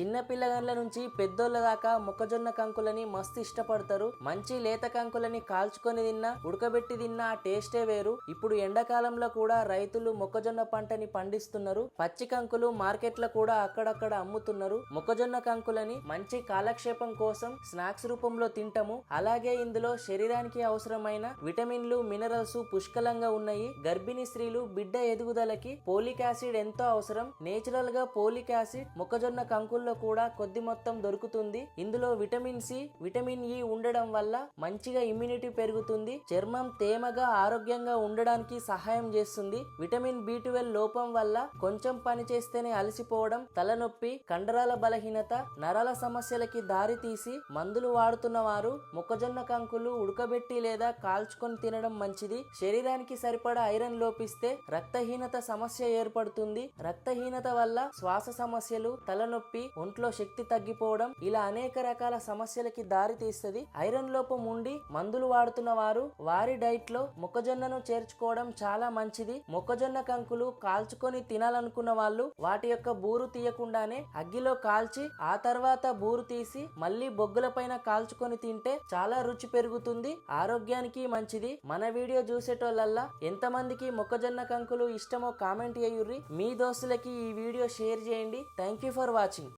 చిన్న పిల్లగాళ్ళ నుంచి పెద్దోళ్ళ దాకా మొక్కజొన్న కంకులని మస్తు ఇష్టపడతారు. మంచి లేత కంకులని కాల్చుకొని తిన్నా ఉడకబెట్టి తిన్నా ఆ టేస్టే వేరు. ఇప్పుడు ఎండాకాలంలో కూడా రైతులు మొక్కజొన్న పంటని పండిస్తున్నారు. పచ్చి కంకులు మార్కెట్లో కూడా అక్కడక్కడ అమ్ముతున్నారు. మొక్కజొన్న కంకులని మంచి కాలక్షేపం కోసం స్నాక్స్ రూపంలో తింటాము. అలాగే ఇందులో శరీరానికి అవసరమైన విటమిన్లు మినరల్స్ పుష్కలంగా ఉన్నాయి. గర్భిణీ స్త్రీలు బిడ్డ ఎదుగుదలకి పోలిక్ యాసిడ్ ఎంతో అవసరం. నేచురల్గా పోలిక్ యాసిడ్ మొక్కజొన్న కంకుల్లో కూడా కొద్ది మొత్తం దొరుకుతుంది. ఇందులో విటమిన్ సి విటమిన్ ఇ ఉండడం వల్ల మంచిగా ఇమ్యూనిటీ పెరుగుతుంది. చర్మం తేమగా ఆరోగ్యంగా ఉండడానికి సహాయం చేస్తుంది. విటమిన్ బి లోపం వల్ల కొంచెం పని చేస్తేనే అలసిపోవడం తలనొప్పి కండరాల బలహీనత నరాల సమస్యలకి దారి తీసి మందులు వాడుతున్న వారు మొక్కజొన్న కంకులు ఉడకబెట్టి లేదా కాల్చుకొని తినడం మంచిది. శరీరానికి సరిపడా ఐరన్ లోపిస్తే రక్తహీనత సమస్య ఏర్పడుతుంది. రక్తహీనత వల్ల శ్వాస సమస్యలు తలనొప్పి ఒంట్లో శక్తి తగ్గిపోవడం ఇలా అనేక రకాల సమస్యలకి దారి తీస్తుంది. ఐరన్ లోపం ఉండి మందులు వాడుతున్న వారు వారి డైట్లో మొక్కజొన్నను చేర్చుకోవడం చాలా మంచిది. మొక్కజొన్న కంకులు కాల్చుకొని తినాలనుకున్న వాళ్ళు వాటి యొక్క బూరు తీయకుండానే అగ్గిలో కాల్చి ఆ తర్వాత బూరు తీసి మళ్ళీ బొగ్గుల పైన కాల్చుకొని తింటే చాలా రుచి పెరుగుతుంది. ఆరోగ్యానికి మంచిది. మన వీడియో చూసేటోళ్ళల్లా ఎంతమందికి మొక్కజొన్న కంకులు ఇష్టమో కామెంట్ చేయుర్రి. మీ దోస్తులకి ఈ వీడియో షేర్ చేయండి. Thank you for watching.